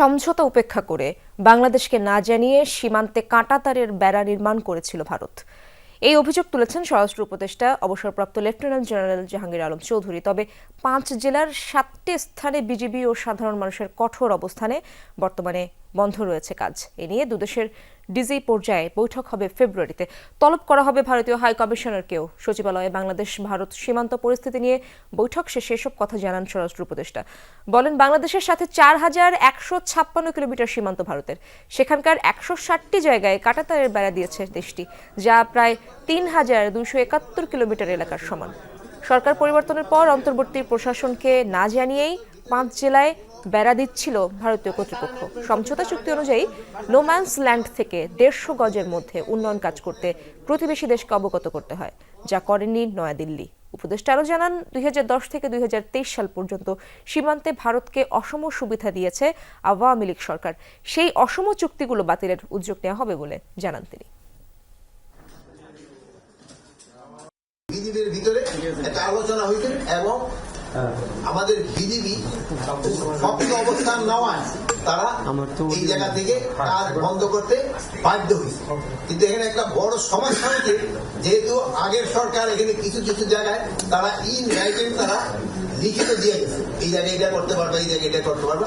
সমঝোতা উপেক্ষা করে বাংলাদেশকে না জানিয়ে সীমান্তে কাঁটাতারের বেড়া নির্মাণ করেছিল ভারত। এই অভিযোগ তুলেছেন স্বরাষ্ট্র উপদেষ্টা, অবসরপ্রাপ্ত লেফটেন্যান্ট জেনারেল জাহাঙ্গীর আলম চৌধুরী। তবে পাঁচ জেলার সাতটি স্থানে বিজিবি ও সাধারণ মানুষের কঠোর অবস্থানে বর্তমানে বন্ধ রয়েছে কাজ। এ নিয়ে দুদেশের ডিজি পর্যায়ে বৈঠক হবে ফেব্রুয়ারিতে। তলব করা হবে ভারতীয় হাই কমিশনারকেও সচিবালয়ে বাংলাদেশ ভারত সীমান্ত পরিস্থিতি নিয়ে বৈঠক শেষে এসব কথা জানান স্বরাষ্ট্র উপদেষ্টা। বলেন, বাংলাদেশের সাথে চার হাজার একশো ছাপ্পান্ন কিলোমিটার সীমান্ত ভারতের। সেখানকার একশো ষাটটি জায়গায় কাটাতারের বেড়া দিয়েছে দেশটি, যা প্রায় তিন হাজার দুশো একাত্তর কিলোমিটার এলাকার সমান। সরকার পরিবর্তনের পর অন্তর্বর্তী প্রশাসনকে না জানিয়েই পাঁচ জেলায় বেড়া দিচ্ছিল ভারতীয় কর্তৃপক্ষ। সমঝোতা চুক্তি অনুযায়ী নোম্যান্স ল্যান্ড থেকে দেড়শো গজের মধ্যে উন্নয়ন কাজ করতে প্রতিবেশী দেশকে অবগত করতে হয়, যা করেনি নয়াদিল্লি। উপদেষ্টা আরও জানান দু হাজার দশ থেকে দুই সাল পর্যন্ত সীমান্তে ভারতকে অসম সুবিধা দিয়েছে আওয়ামী লীগ সরকার। সেই অসম চুক্তিগুলো বাতিলের উদ্যোগ নেওয়া হবে বলে জানান তিনি। ভিতরে একটা আলোচনা হয়েছে এবং আমাদের বিজেপি শক্ত অবস্থান নেওয়ায় তারা এই জায়গা থেকে কাজ বন্ধ করতে বাধ্য হয়েছে। কিন্তু এখানে একটা বড় সমস্যা হয়েছে যেহেতু আগের সরকার এখানে কিছু কিছু জায়গায় তারা ইন রাইটিং তারা লিখিত দিয়ে গেছে। এই জায়গায় এটা করতে পারবে এই জায়গায় এটা করতে পারবে।